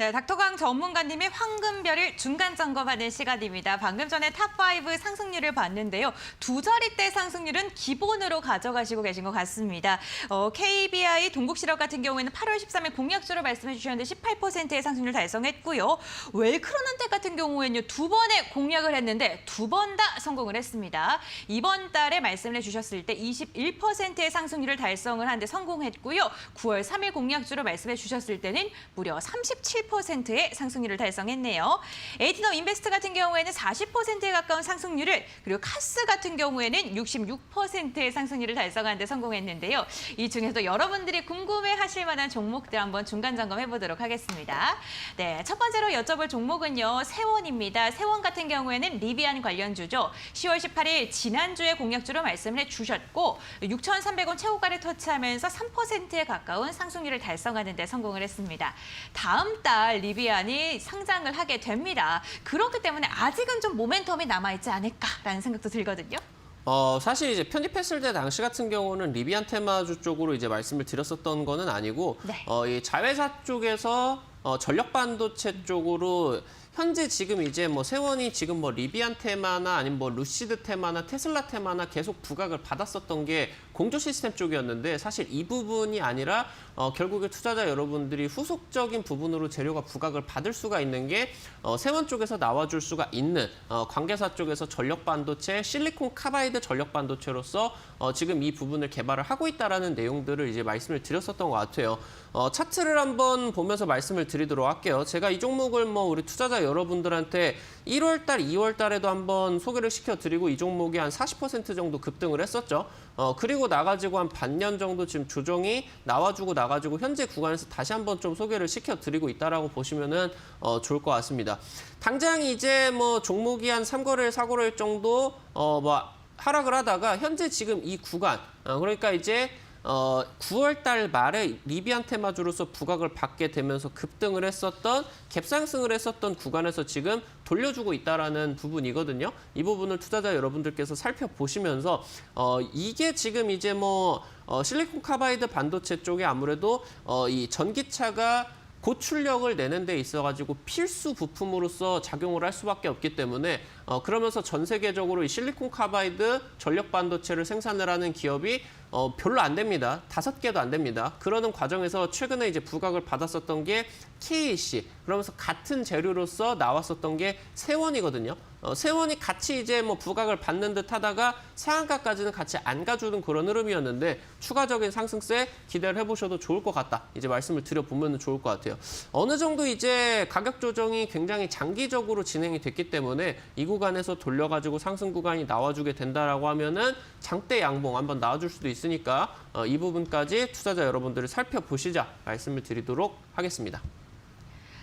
네, 닥터강 전문가님의 황금별을 중간 점검하는 시간입니다. 방금 전에 탑5 상승률을 봤는데요. 두 자릿대 상승률은 기본으로 가져가시고 계신 것 같습니다. 어, KBI 동국실업 같은 경우에는 8월 13일 공약주로 말씀해 주셨는데 18%의 상승률 달성했고요. 웰크로난텍 같은 경우에는요. 두 번의 공약을 했는데 두 번 다 성공을 했습니다. 이번 달에 말씀을 해 주셨을 때 21%의 상승률을 달성을 하는데 성공했고요. 9월 3일 공약주로 말씀해 주셨을 때는 무려 37%의 상승률을 달성했네요. 에이티너 인베스트 같은 경우에는 40%에 가까운 상승률을 그리고 카스 같은 경우에는 66%의 상승률을 달성하는 데 성공했는데요. 이 중에서도 여러분들이 궁금해하실 만한 종목들 한번 중간 점검해 보도록 하겠습니다. 네, 첫 번째로 여쭤볼 종목은요. 세원입니다. 세원 같은 경우에는 리비안 관련주죠. 10월 18일 지난주에 공약주로 말씀을 해주셨고 6,300원 최고가를 터치하면서 3%에 가까운 상승률을 달성하는 데 성공을 했습니다. 다음 달 리비안이 상장을 하게 됩니다. 그렇기 때문에 아직은 좀 모멘텀이 남아있지 않을까라는 생각도 들거든요. 어, 사실 이제 편집했을 때 당시 같은 경우는 리비안 테마주 쪽으로 이제 말씀을 드렸었던 거는 아니고 네. 어, 이 자회사 쪽에서 어, 전력 반도체 쪽으로 현재 지금 이제 뭐 세원이 지금 뭐 리비안 테마나 아니면 뭐 루시드 테마나 테슬라 테마나 계속 부각을 받았었던 게 공조 시스템 쪽이었는데 사실 이 부분이 아니라 어, 결국에 투자자 여러분들이 후속적인 부분으로 재료가 부각을 받을 수가 있는 게 어, 세원 쪽에서 나와줄 수가 있는 어, 관계사 쪽에서 전력 반도체, 실리콘 카바이드 전력 반도체로서 어, 지금 이 부분을 개발을 하고 있다라는 내용들을 이제 말씀을 드렸었던 것 같아요. 어, 차트를 한번 보면서 말씀을 드리도록 할게요. 제가 이 종목을 뭐 우리 투자자 여러분들한테 1월 달, 2월 달에도 한번 소개를 시켜드리고 이 종목이 한 40% 정도 급등을 했었죠. 어, 그리고 나가지고 한 반년 정도 지금 조정이 나와주고 나가지고 현재 구간에서 다시 한번 좀 소개를 시켜드리고 있다라고 보시면은 어, 좋을 것 같습니다. 당장 이제 뭐 종목이 한 3거래일, 4거래일 정도 어, 뭐 하락을 하다가 현재 지금 이 구간 어, 그러니까 이제 어, 9월 달 말에 리비안 테마주로서 부각을 받게 되면서 급등을 했었던 갭상승을 했었던 구간에서 지금 돌려주고 있다라는 부분이거든요. 이 부분을 투자자 여러분들께서 살펴보시면서 어, 이게 지금 이제 뭐 어, 실리콘 카바이드 반도체 쪽에 아무래도 어, 이 전기차가 고출력을 내는 데 있어 가지고 필수 부품으로서 작용을 할 수밖에 없기 때문에 어, 그러면서 전 세계적으로 이 실리콘 카바이드 전력 반도체를 생산을 하는 기업이 어, 별로 안 됩니다. 다섯 개도 안 됩니다. 그러는 과정에서 최근에 이제 부각을 받았었던 게 KC 그러면서 같은 재료로서 나왔었던 게 세원이거든요. 어, 세원이 같이 이제 뭐 부각을 받는 듯 하다가 상한가까지는 같이 안 가주는 그런 흐름이었는데 추가적인 상승세 기대를 해보셔도 좋을 것 같다. 이제 말씀을 드려보면 좋을 것 같아요. 어느 정도 이제 가격 조정이 굉장히 장기적으로 진행이 됐기 때문에 이 구간에서 돌려가지고 상승 구간이 나와주게 된다라고 하면은 장대 양봉 한번 나와줄 수도 있으니까 어, 이 부분까지 투자자 여러분들을 살펴보시자 말씀을 드리도록 하겠습니다.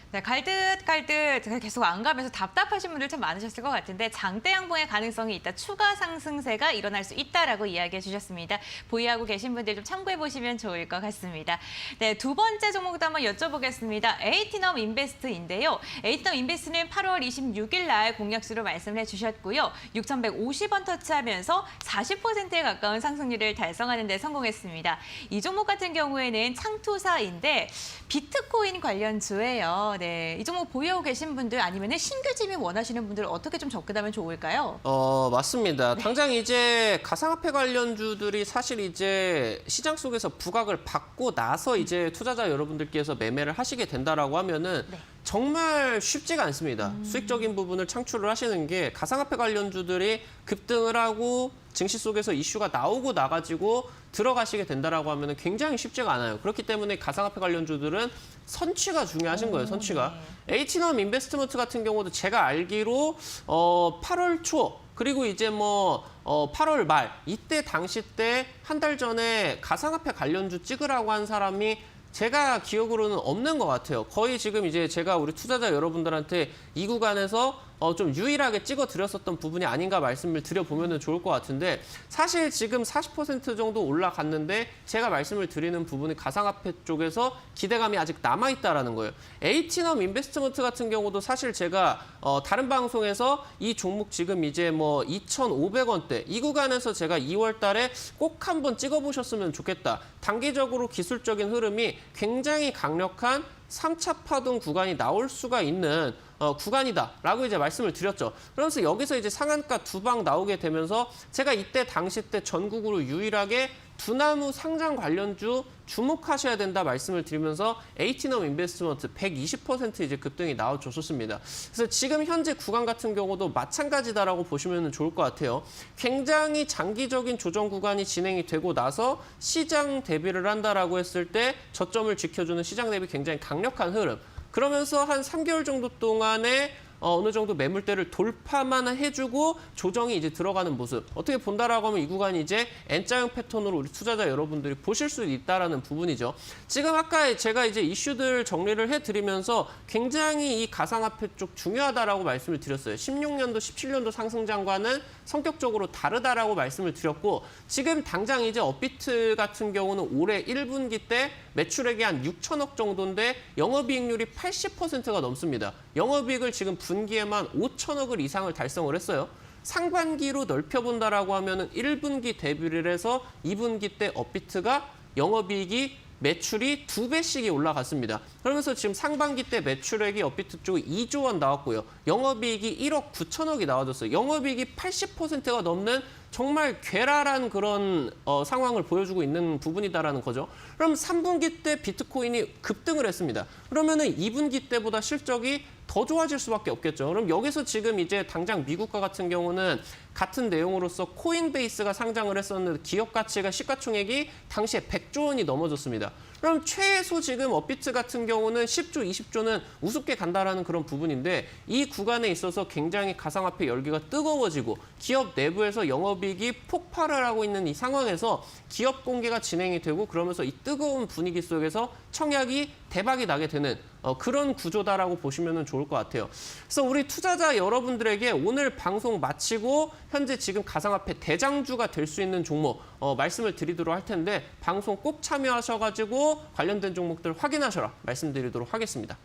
네, 갈듯 갈듯 계속 안 가면서 답답하신 분들 참 많으셨을 것 같은데 장대 양봉의 가능성이 있다. 추가 상승세가 일어날 수 있다라고 이야기해 주셨습니다. 보유하고 계신 분들 좀 참고해 보시면 좋을 것 같습니다. 네, 두 번째 종목도 한번 여쭤보겠습니다. 에이티넘 인베스트인데요. 에이티넘 인베스트는 8월 26일 날 공약수로 말씀을 해 주셨고요. 6,150원 터치하면서 40%에 가까운 상승률을 달성하는 데 성공했습니다. 이 종목 같은 경우에는 창투사인데 비트코인 관련 주예요. 네, 이 종목 보유하고 계신 분들 아니면 신규 진입 원하시는 분들 어떻게 좀 접근하면 좋을까요? 어, 맞습니다. 당장 이제 가상화폐 관련주들이 사실 이제 시장 속에서 부각을 받고 나서 이제 투자자 여러분들께서 매매를 하시게 된다라고 하면은 네. 정말 쉽지가 않습니다. 수익적인 부분을 창출을 하시는 게 가상화폐 관련주들이 급등을 하고 증시 속에서 이슈가 나오고 나가지고 들어가시게 된다라고 하면 굉장히 쉽지가 않아요. 그렇기 때문에 가상화폐 관련주들은 선취가 중요하신 거예요. 선취가. H넘 인베스트먼트 같은 경우도 제가 알기로 어 8월 초 그리고 이제 뭐 어, 8월 말 이때 당시 때 한 달 전에 가상화폐 관련주 찍으라고 한 사람이 제가 기억으로는 없는 것 같아요. 거의 지금 이제 제가 우리 투자자 여러분들한테 이 구간에서 어, 좀 유일하게 찍어 드렸었던 부분이 아닌가 말씀을 드려보면 좋을 것 같은데 사실 지금 40% 정도 올라갔는데 제가 말씀을 드리는 부분이 가상화폐 쪽에서 기대감이 아직 남아있다라는 거예요. 에이티넘 인베스트먼트 같은 경우도 사실 제가 어, 다른 방송에서 이 종목 지금 이제 뭐 2,500원대 이 구간에서 제가 2월 달에 꼭 한번 찍어보셨으면 좋겠다. 단기적으로 기술적인 흐름이 굉장히 강력한 3차 파동 구간이 나올 수가 있는 어, 구간이다라고 이제 말씀을 드렸죠. 그러면서 여기서 이제 상한가 두 방 나오게 되면서 제가 이때 당시 때 전국으로 유일하게 두나무 상장 관련주 주목하셔야 된다 말씀을 드리면서 에이티넘 인베스트먼트 120% 이제 급등이 나와줬었습니다. 그래서 지금 현재 구간 같은 경우도 마찬가지다라고 보시면 좋을 것 같아요. 굉장히 장기적인 조정 구간이 진행이 되고 나서 시장 대비를 한다라고 했을 때 저점을 지켜주는 시장 대비 굉장히 강력한 흐름. 그러면서 한 3개월 정도 동안에 어, 어느 정도 매물대를 돌파만 해주고 조정이 이제 들어가는 모습. 어떻게 본다라고 하면 이 구간이 이제 N자형 패턴으로 우리 투자자 여러분들이 보실 수 있다라는 부분이죠. 지금 아까 제가 이제 이슈들 정리를 해드리면서 굉장히 이 가상화폐 쪽 중요하다라고 말씀을 드렸어요. 16년도, 17년도 상승장과는 성격적으로 다르다라고 말씀을 드렸고 지금 당장 이제 업비트 같은 경우는 올해 1분기 때 매출액이 한 6천억 정도인데 영업이익률이 80%가 넘습니다. 영업이익을 지금 분기에만 5천억을 이상을 달성을 했어요. 상반기로 넓혀본다라고 하면은 1분기 대비를 해서 2분기 때 업비트가 영업이익이 매출이 두 배씩이 올라갔습니다. 그러면서 지금 상반기 때 매출액이 업비트 쪽에 2조 원 나왔고요. 영업이익이 1억 9천억이 나와줬어요. 영업이익이 80%가 넘는 정말 괴랄한 그런 어, 상황을 보여주고 있는 부분이다라는 거죠. 그럼 3분기 때 비트코인이 급등을 했습니다. 그러면은 2분기 때보다 실적이 더 좋아질 수밖에 없겠죠. 그럼 여기서 지금 이제 당장 미국과 같은 경우는 같은 내용으로서 코인베이스가 상장을 했었는데 기업 가치가 시가총액이 당시에 100조 원이 넘어졌습니다. 그럼 최소 지금 업비트 같은 경우는 10조, 20조는 우습게 간다라는 그런 부분인데 이 구간에 있어서 굉장히 가상화폐 열기가 뜨거워지고 기업 내부에서 영업이익이 폭발을 하고 있는 이 상황에서 기업 공개가 진행이 되고 그러면서 이 뜨거운 분위기 속에서 청약이 대박이 나게 되는 어, 그런 구조다라고 보시면 좋을 것 같아요. 그래서 우리 투자자 여러분들에게 오늘 방송 마치고 현재 지금 가상화폐 대장주가 될 수 있는 종목 어, 말씀을 드리도록 할 텐데 방송 꼭 참여하셔가지고 관련된 종목들 확인하셔라 말씀드리도록 하겠습니다.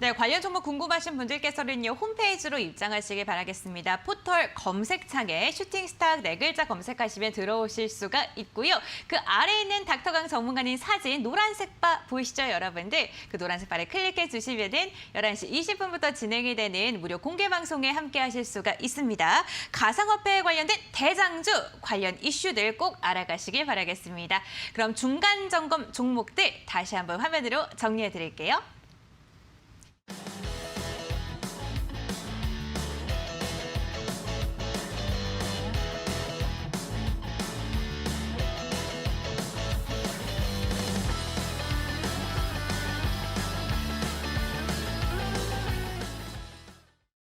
네, 관련 정보 궁금하신 분들께서는요, 홈페이지로 입장하시길 바라겠습니다. 포털 검색창에 슈팅스타 네 글자 검색하시면 들어오실 수가 있고요. 그 아래에 있는 닥터강 전문가님 사진, 노란색 바 보이시죠, 여러분들? 그 노란색 바를 클릭해 주시면은 11시 20분부터 진행이 되는 무료 공개 방송에 함께 하실 수가 있습니다. 가상화폐에 관련된 대장주 관련 이슈들 꼭 알아가시길 바라겠습니다. 그럼 중간 점검 종목들 다시 한번 화면으로 정리해 드릴게요.